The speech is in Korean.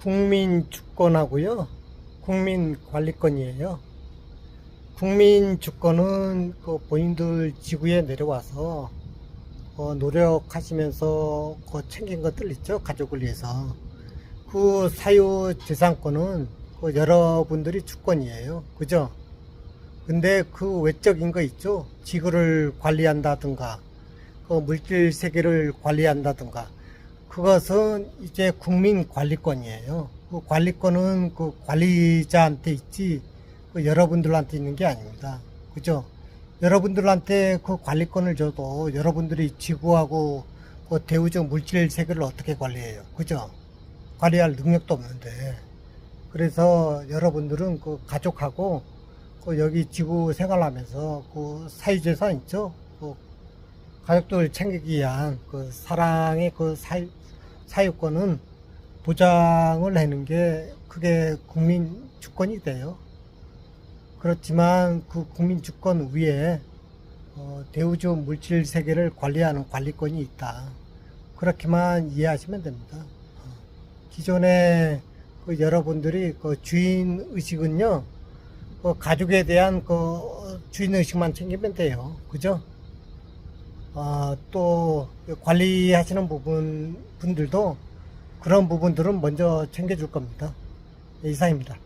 국민 주권하고요. 국민 관리권이에요. 국민 주권은 그 본인들 지구에 내려와서 어, 노력하시면서 그 챙긴 것들 있죠. 가족을 위해서. 그 사유 재산권은 그 여러분들이 주권이에요. 그죠? 근데 그 외적인 거 있죠. 지구를 관리한다든가, 그 물질 세계를 관리한다든가, 그것은 이제 국민 관리권이에요. 그 관리권은 그 관리자한테 있지, 그 여러분들한테 있는 게 아닙니다. 그죠? 여러분들한테 그 관리권을 줘도 여러분들이 지구하고 그 대우적 물질 세계를 어떻게 관리해요? 그죠? 관리할 능력도 없는데. 그래서 여러분들은 그 가족하고 그 여기 지구 생활하면서 그 사유재산 있죠? 그 가족들 챙기기 위한 그 사랑의 그 사유, 사유권은 보장을 하는 게 그게 국민 주권이 돼요. 그렇지만 그 국민 주권 위에 어, 대우주 물질 세계를 관리하는 관리권이 있다. 그렇게만 이해하시면 됩니다. 어, 기존에 그 여러분들이 그 주인 의식은요, 그 가족에 대한 그 주인 의식만 챙기면 돼요. 그죠? 아, 또 관리하시는 부분 분들도 그런 부분들은 먼저 챙겨줄 겁니다. 네, 이상입니다.